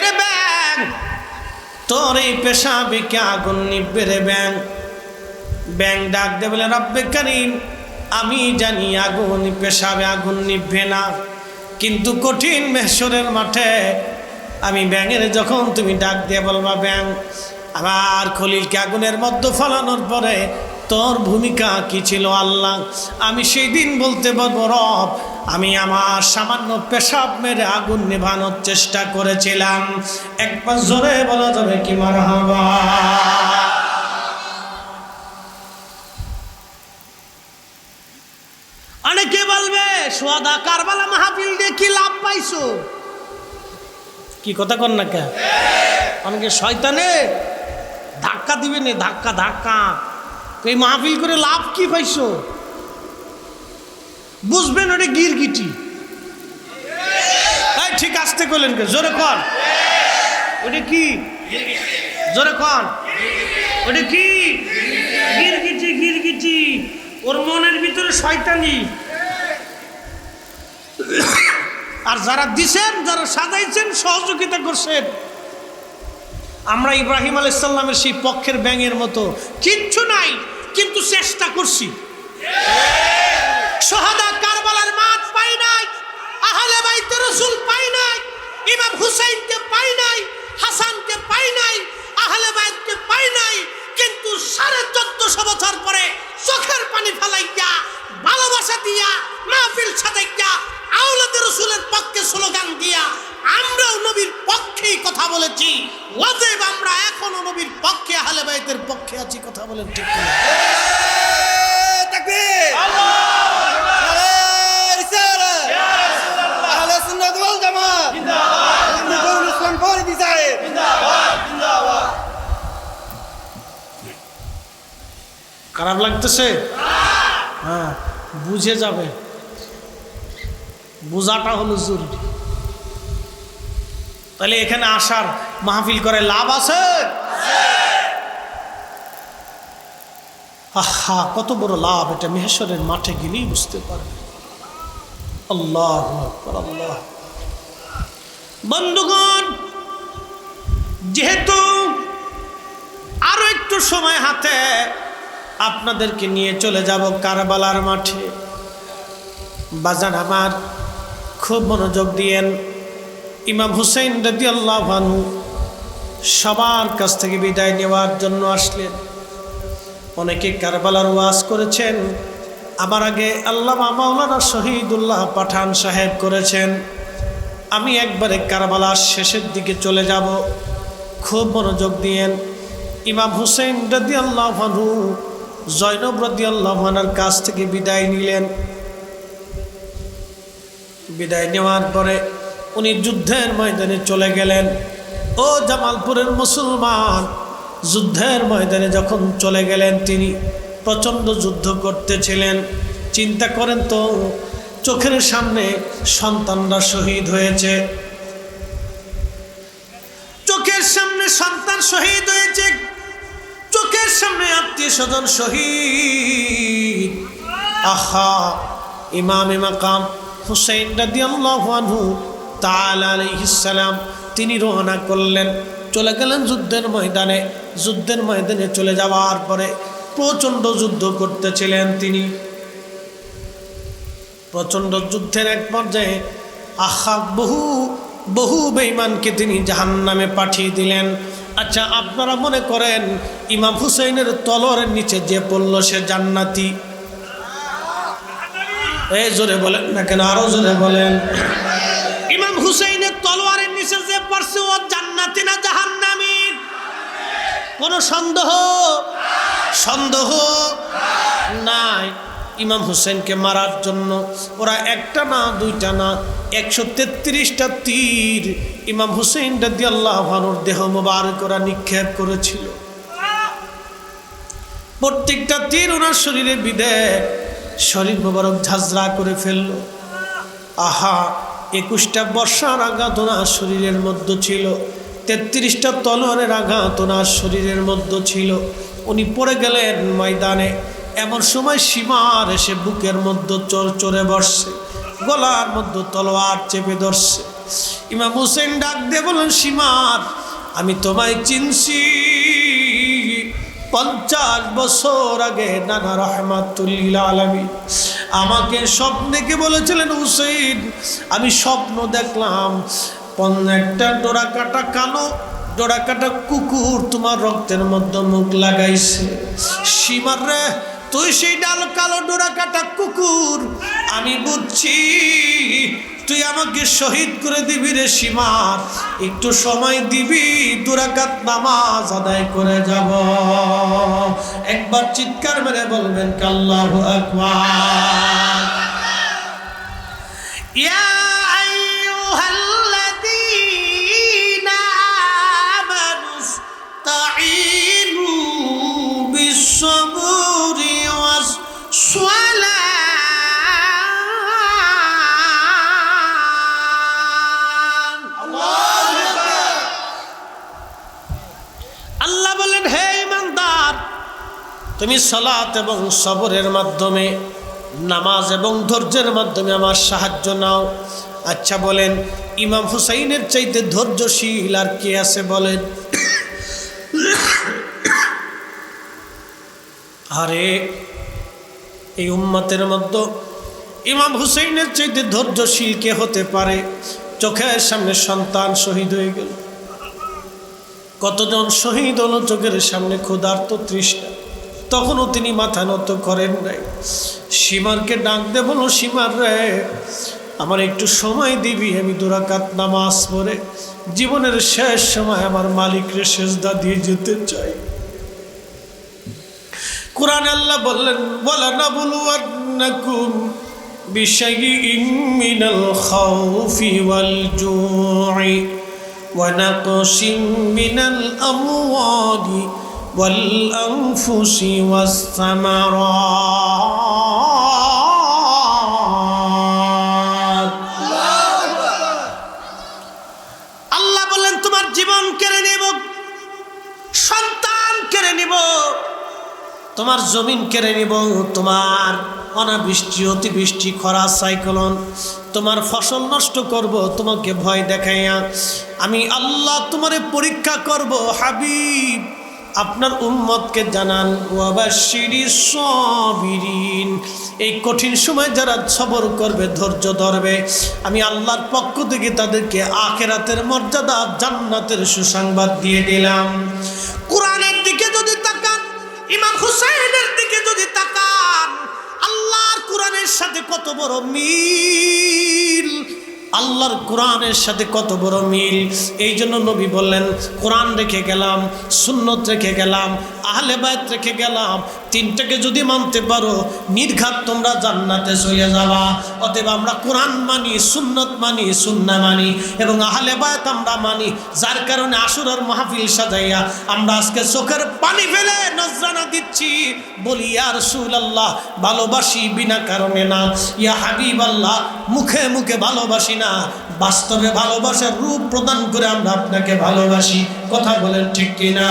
এরে ব্যাং। তোর এই পেশাবে কে আগুন নিবে রে ব্যাং? ব্যাং ডাক দে বলে, রব্বে করিম, আমি জানি আগুন, পেশাবে আগুন নিভবে না। কিন্তু কঠিন মেহসরের মাঠে আমি ব্যাঙের যখন তুমি ডাক দিয়ে বলবা, ব্যাং, আমার খলিলকে আগুনের মধ্যে ফলানোর পরে তোর ভূমিকা কি ছিল আল্লাহ? আমি সেই দিন বলতে পারব, রব, আমি আমার সামান্য পেশাব মেরে আগুন নেভানোর চেষ্টা করেছিলাম। একবার জোরে বলা যাবে কি মার অনেকে বলবে, সোয়াদা কারবালা মাহফিল দিয়ে কি লাভ পাইছো? কি কথা কর না কে? অনেকে শয়তানে ধাক্কা দিবে নে, ধাক্কা ধাক্কা। এই মাহফিল করে লাভ কি পাইছো? বুঝবেন ওটা গিরগিটি। এই, ঠিক আসতে করলেন কে? জোরে কর ওটা কি? জোরে কর ওটা কি? গিরগিটি গিরগিটি। ওর মনের ভিতরে শয়তানি। আর যারা দিছেন, যারা সাজাইছেন, সহযোগিতা করছেন। আমরা ইব্রাহিম আলাইসাল্লামের সেই পক্ষের ব্যাঙের মতো। কিচ্ছু নাই, কিন্তু চেষ্টা করছি। সোহাদা কারবালার মাঠ পাই নাই, আহলে বাইতে রসুল পাই নাই, ইমাম হুসাইনকে পাই নাই, হাসানকে পাই নাই, আহলে বাইতকে পাই নাই, কিন্তু সাড়ে চোদ্দশো বছর পরে চোখের পানি ফেলাইয়া, ভালোবাসা দিয়া, মাহফিল সাজাইয়া আউলাদ রসুলের পক্ষে স্লোগান বলেছি অতএব আমরা এখনও নবীর পক্ষে আহলে বাইতের পক্ষে আছি কথা বলেন ঠিক? তাকবীর! নারে রিসালাত আহলে সুন্নাত ওয়াল জামাত! জিন্দাবাদ জিন্দাবাদ ইসলাম ফরিদি সাহেব! খারাপ লাগতেছে? হ্যাঁ বুঝে যাবে। বোঝাটা হলো জরুরি। তাহলে এখানে আসার মাহফিল করে লাভ আছে? আহা, কত বড় লাভ, এটা মেহেশ্বরের মাঠে গেলেই বুঝতে পারবে। আল্লাহ আল্লাহ। বন্ধুগণ, যেহেতু আরও একটু সময় হাতে আপনাদেরকে নিয়ে চলে যাব কারবালার মাঠে বাজান আমার খুব মনোযোগ দিয়েন। ইমাম হুসেন রদি আল্লাহ ভানু সবার কাছ থেকে বিদায় নেওয়ার জন্য আসলেন। অনেকে কারবালার ওয়াজ করেছেন আমার আগে আল্লাহ মাওলানা শহীদুল্লাহ পাঠান সাহেব করেছেন। আমি একবারে কারবালার শেষের দিকে চলে যাব। খুব মনোযোগ দিয়েন। ইমাম হুসেন রদি আল্লাহ ভানু জৈনব রদি আল্লাহ ভানার কাছ থেকে বিদায় নিলেন। বিদায় নেওয়ার পরে উনি যুদ্ধের ময়দানে চলে গেলেন। ও জামালপুরের মুসলমান, যুদ্ধের ময়দানে যখন চলে গেলেন তিনি প্রচণ্ড যুদ্ধ করতেছিলেন। চিন্তা করেন তো, চোখের সামনে সন্তানরা শহীদ হয়েছে। চোখের সামনে সন্তান শহীদ হয়েছে। চোখের সামনে আত্মীয় স্বজন শহীদ। আহা, ইমাম ইমাকাম হুসাইন রাদিয়াল্লাহু আনহু সালাম, তিনি রওনা করলেন। চলে গেলেন যুদ্ধের ময়দানে। যুদ্ধের ময়দানে চলে যাওয়ার পরে প্রচণ্ড যুদ্ধ করতেছিলেন তিনি। প্রচণ্ড যুদ্ধের এক পর্যায়ে আহা বহু বহু বেঈমানকে তিনি জাহান্নামে পাঠিয়ে দিলেন। আচ্ছা আপনারা মনে করেন ইমাম হুসেনের তলরের নিচে যে পড়ল সে জান্নাতি? এই জোরে বলেন না কেন? আরও জোরে বলেন। নিচে যে পড়ছে ও জান্নাতি না জাহান্নামি? কোনো সন্দেহ? সন্দেহ নাই। ইমাম হুসেনকে মারার জন্য ওরা একটা না, দুইটা না, একশো তেত্রিশটা তীর ইমাম হুসেন রাদি আল্লাহ দেহ মোবারক ওরা নিক্ষেপ করেছিল। প্রত্যেকটা তীর ওনার শরীরে বিদে শরীর মোবারক ঝাঁঝরা করে ফেলল। আহা! একুশটা বর্ষার আঘাত ওনার শরীরের মধ্যে ছিল। তেত্রিশটা তলোয়ারের আঘাত ওনার শরীরের মধ্যে ছিল। উনি পড়ে গেলেন ময়দানে। এমন সময় সীমার এসে বুকের মধ্যে চর চড়ে বসছে। গলার মধ্যে তলোয়ার চেপে ধরছে। ইমাম হুসেন ডাক দিয়ে বলেন সীমার, আমি তোমায় চিনছি। পঞ্চাশ বছর আগে নানা রহমাতুল্লিল আলমী আমাকে স্বপ্নে কে বলেছিলেন হুসেন আমি স্বপ্ন দেখলাম একটা ডোরা কাটা কালো ডোরা কাটা কুকুর তোমার রক্তের মধ্যে মুখ লাগাইছে। সীমার রে, তুই সেই ডাল কালো ডোরা কাটা কুকুর, আমি বুঝছি তুই আমাকে শহীদ করে দিবি রে সীমার একটু সময় দিবি দুরাকাত নামাজ আদায় করে যাব। একবার চিৎকার মেরে বলবেন কাল্লাহু আকবার। ইয়া তুমি সালাত এবং সবরের মাধ্যমে, নামাজ এবং ধৈর্যের মাধ্যমে আমার সাহায্য নাও। আচ্ছা বলেন, ইমাম হুসাইনের চাইতে ধৈর্যশীল আর কে আছে বলেন? আরে, এই উম্মতের মধ্যে ইমাম হুসাইনের চাইতে ধৈর্যশীল কে হতে পারে? চোখের সামনে সন্তান শহীদ হয়ে গেল। কতজন শহীদ হলো চোখের সামনে? ক্ষুধার্ত তৃষ্ণা। তখনও তিনি মাথা নত করেন নাই সীমারকে ডাক দে বলো সীমার রে আমার একটু সময় দিবি আমি দুরাকাত নামাজ পড়ে জীবনের শেষ সময় আমার মালিকরে শেষদা দিয়ে যেতে চাই কোরআন আল্লাহ বললেন বলা না বলুয়ান্নাকুম بشيء من الخوف والجوع ونقص من الأموال والأنفس والثمرات আল্লাহ বললেন তোমার জীবন কেড়ে নেব সন্তান কেড়ে নিব তোমার জমিন কেড়ে নিব তোমার অনাবৃষ্টি অতিবৃষ্টি খরা সাইক্লোন তোমার ফসল নষ্ট করব তোমাকে ভয় দেখাইয়া আমি আল্লাহ তোমারে পরীক্ষা করব হাবিব আপনার উম্মতকে জানান ওয়াবাশিরি সবিরিন। এই কঠিন সময় যারা সবর করবে, ধৈর্য ধরবে, আমি আল্লাহর পক্ষ থেকে তাদেরকে আখেরাতের মর্যাদা, জান্নাতের সুসংবাদ দিয়ে দিলাম। কোরআনের দিকে যদি তাকান, ইমাম হুসাইনের দিকে যদি তাকান, আল্লাহর কোরআনের সাথে কত বড় মিল। আল্লাহর কোরআনের সাথে কত বড় মিল? এই জন্য নবী বললেন, কোরআন রেখে গেলাম, সুন্নত রেখে গেলাম আহলেবায়ত রেখে গেলাম তিনটাকে যদি মানতে পারো, নির্ঘাত তোমরা জান্নাতে চলে যাওয়া অতএব আমরা কোরআন মানি, সুন্নত মানি, সুন্না মানি এবং আহলে বায়ত আমরা মানি। যার কারণে আসুরার মাহফিল সাজাইয়া আমরা আজকে চোখের পানি ফেলে নজরানা দিচ্ছি। বলি, ইয়া রসুল আল্লাহ ভালোবাসি বিনা কারণে না। ইয়া হাবিব আল্লাহ মুখে মুখে ভালোবাসি না। বাস্তবে ভালোবাসার রূপ প্রদান করে আমরা আপনাকে ভালোবাসি। কথা বলেন ঠিক কিনা?